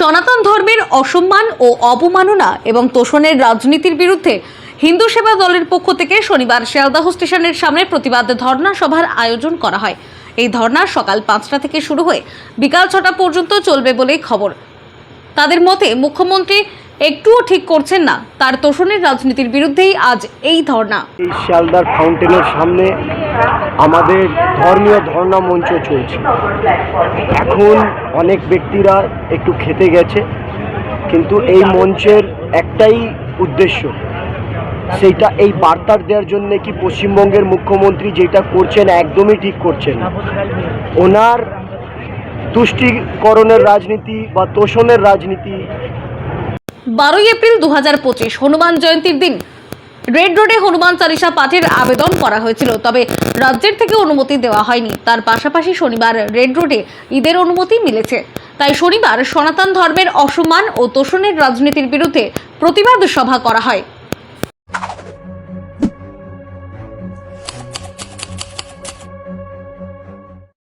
সনাতন ধর্মের অসম্মান ও অবমাননা এবং তোষণের রাজনীতির বিরুদ্ধে হিন্দু সেবা দলের পক্ষ থেকে শনিবার শিয়ালদাহ স্টেশনের সামনে প্রতিবাদ ধর্ণা সভার আয়োজন করা হয়। এই ধর্ণা সকাল পাঁচটা থেকে শুরু হয়ে বিকাল ছটা পর্যন্ত চলবে বলেই খবর। তাদের মতে, মুখ্যমন্ত্রী একটুও ঠিক করছেন না। তার তোষণের রাজনীতির বিরুদ্ধেই আজ এই ধর্ণা। শিয়ালদার ফাউন্টেনের সামনে আমাদের ধর্মীয় ধর্ণা মঞ্চ চলছে এখন অনেক ব্যক্তিরা একটু খেতে গেছে, কিন্তু এই মঞ্চের একটাই উদ্দেশ্য, সেইটা এই বার্তার দেওয়ার জন্য কি পশ্চিমবঙ্গের মুখ্যমন্ত্রী যেটা করছেন একদমই ঠিক করছেন। ওনার তুষ্টিকরণের রাজনীতি বা তোষণের রাজনীতি বারোই এপ্রিল দু পঁচিশ, হনুমান জয়ন্তীর দিন রেড রোডে হনুমান চালিসা পাঠের আবেদন করা হয়েছিল, তবে রাজ্যের থেকে অনুমতি দেওয়া হয়নি। তার পাশাপাশি শনিবার রেড রোডে ঈদের অনুমতি মিলেছে। তাই শনিবার সনাতন ধর্মের অসম্মান ও তোষণের রাজনীতির বিরুদ্ধে প্রতিবাদ সভা করা হয়।